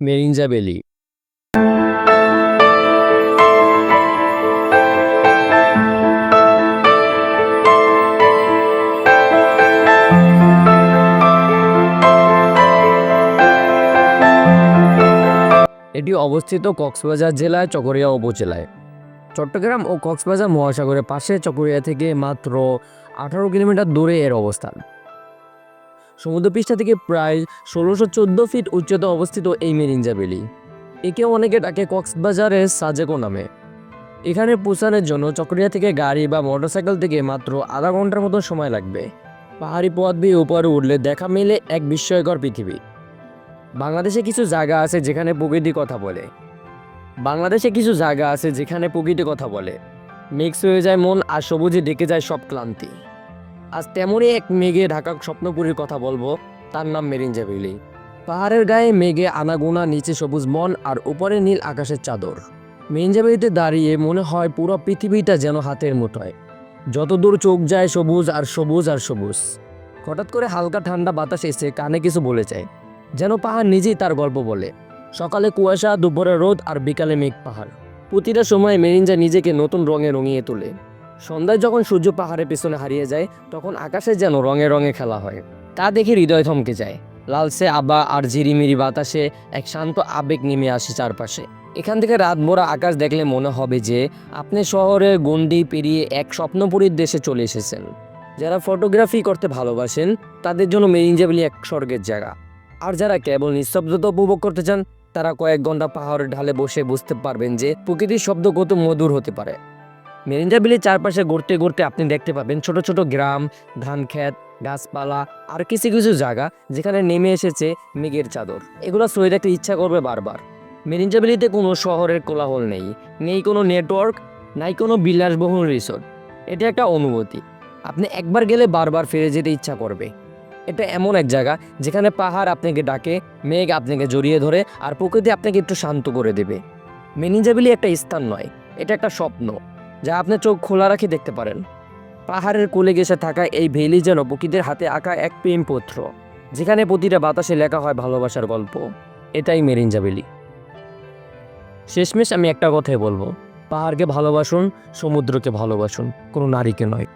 মেরিঞ্জা বেলি। এটি অবস্থিত কক্সবাজার জেলায় চকরিয়া উপজেলায়। চট্টগ্রাম ও কক্সবাজার মহাসাগরের পাশে চকরিয়া থেকে মাত্র আঠারো কিলোমিটার দূরে এর অবস্থান। সমুদ্রপৃষ্ঠ থেকে প্রায় ষোলোশো চোদ্দ ফিট উচ্চতা অবস্থিত এই মেরিঞ্জা বেলি একে অনেকে ডাকে কক্সবাজারের সাজেকো নামে। এখানে পৌঁছানোর জন্য চকরিয়া থেকে গাড়ি বা মোটরসাইকেল থেকে মাত্র আধা ঘণ্টার মতো সময় লাগবে। পাহাড়ি পথ দিয়ে উপরে উঠলে দেখা মেলে এক বিস্ময়কর পৃথিবী। বাংলাদেশে কিছু জায়গা আছে যেখানে প্রকৃতি কথা বলে। বাংলাদেশে কিছু জায়গা আছে যেখানে প্রকৃতি কথা বলে। মিক্স হয়ে যায় মন আর সবুজে ডেকে যায় সব ক্লান্তি। আজ তেমনই এক মেঘে ঢাকা স্বপ্নপুরীর কথা বলব, তার নাম মেরিন ভ্যালি। পাহাড়ের গায়ে মেঘে আনাগোনা, নিচে সবুজ মন আর উপরে নীল আকাশের চাদর। মেরিঞ্জা ভ্যালিতে দাঁড়িয়ে মনে হয় পুরো পৃথিবীটা যেন হাতের মুঠোয়। যত দূর চোখ যায় সবুজ আর সবুজ আর সবুজ। হঠাৎ করে হালকা ঠান্ডা বাতাস এসে কানে কিছু বলে যায়, যেন পাহাড় নিজেই তার গল্প বলে। সকালে কুয়াশা, দুপুরে রোদ আর বিকালে মেঘ পাহাড়। প্রতিটা সময় মেরিঞ্জা নিজেকে নতুন রঙে রঙিয়ে তোলে। সন্ধ্যায় যখন সূর্য পাহাড়ের পেছনে হারিয়ে যায়, তখন আকাশে যেন রঙে রঙে খেলা হয়। তা দেখে হৃদয় থমকে যায়। লালসে আবা আর ঝিরিমিরি বাতাসে এক শান্ত আবেগ নেমে আসে চারপাশে। এখান থেকে রাত ভরা আকাশ দেখলে মনে হবে যে, আপনি শহরের গন্ডি পেরিয়ে এক স্বপ্নপুরীর দেশে চলে এসেছেন। যারা ফটোগ্রাফি করতে ভালোবাসেন, তাদের জন্য মেরিঞ্জাবলি এক স্বর্গের জায়গা। আর যারা কেবল নিঃশব্দতা উপভোগ করতে চান তারা কয়েক ঘণ্টা পাহাড়ের ঢালে বসে বুঝতে পারবেন যে প্রকৃতির শব্দ কত মধুর হতে পারে। মেরিঞ্জা বিলের চারপাশে ঘুরতে ঘুরতে আপনি দেখতে পাবেন ছোট ছোট গ্রাম, ধান ক্ষেত, গাছপালা আর কিছু কিছু জায়গা যেখানে নেমে এসেছে মেঘের চাদর। এগুলো সই দেখতে ইচ্ছা করবে বারবার। মেরিঞ্জা বিলিতে কোনো শহরের কোলাহল নেই নেই কোনো নেটওয়ার্ক, নাই কোনো বিলাসবহুল রিসোর্ট। এটা একটা অনুভূতি। আপনি একবার গেলে বারবার ফিরে যেতে ইচ্ছা করবে। এটা এমন এক জায়গা যেখানে পাহাড় আপনাকে ডাকে, মেঘ আপনাকে জড়িয়ে ধরে আর প্রকৃতি আপনাকে একটু শান্ত করে দেবে। মেনিজাবিলি একটা স্থান নয়, এটা একটা স্বপ্ন, যা আপনি চোখ খোলা রাখি দেখতে পারেন। পাহাড়ের কোলে গেসে থাকা এই ভেলি যেন প্রকৃতির হাতে আঁকা এক প্রেমপত্র যেখানে প্রতিটা বাতাসে লেখা হয় ভালোবাসার গল্প। এটাই মেরিঞ্জাবেলি শেষমেশ আমি একটা কথাই বলব, পাহাড়কে ভালোবাসুন, সমুদ্রকে ভালোবাসুন, কোনো নারীকে নয়।